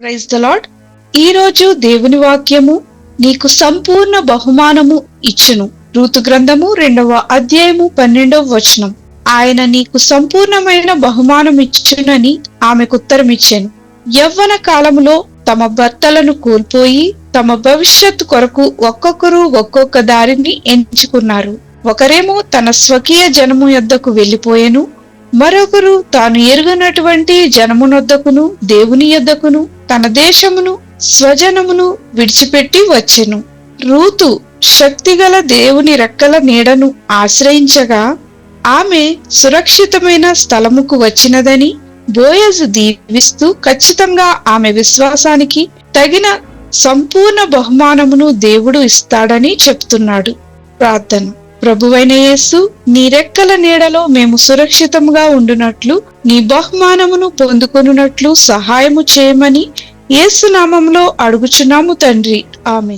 Praise the lord ఈ రోజు దేవుని వాక్యము నీకు సంపూర్ణ బహుమానము ఇచ్చును. ఋతు గ్రంథము రెండవ అధ్యాయము పన్నెండవ వచనం. ఆయన నీకు సంపూర్ణమైన బహుమానం ఇచ్చునని ఆమెకు ఉత్తరం ఇచ్చాను. యవ్వన కాలములో తమ భర్తలను కోల్పోయి తమ భవిష్యత్తు కొరకు ఒక్కొక్కరు ఒక్కొక్క దారిని ఎంచుకున్నారు. ఒకరేమో తన స్వకీయ జనము యొద్దకు వెళ్ళిపోయెను. మరొకరు తాను ఎరుగనటువంటి జనమునొద్దకును దేవుని యొద్దకును తన దేశమును స్వజనమును విడిచిపెట్టి వచ్చెను. రూతు శక్తిగల దేవుని రెక్కల నీడను ఆశ్రయించగా ఆమె సురక్షితమైన స్థలముకు వచ్చినదని బోయజు దీవిస్తూ ఖచ్చితంగా ఆమె విశ్వాసానికి తగిన సంపూర్ణ బహుమానమును దేవుడు ఇస్తాడని చెప్తున్నాడు. ప్రార్థన. ప్రభువైన యేసు నీ రెక్కల నీడలో మేము సురక్షితంగా ఉండునట్లు నీ బహుమానమును పొందుకొనున్నట్లు సహాయము చేయమని యేసు నామంలో అడుగుచున్నాము తండ్రి. ఆమె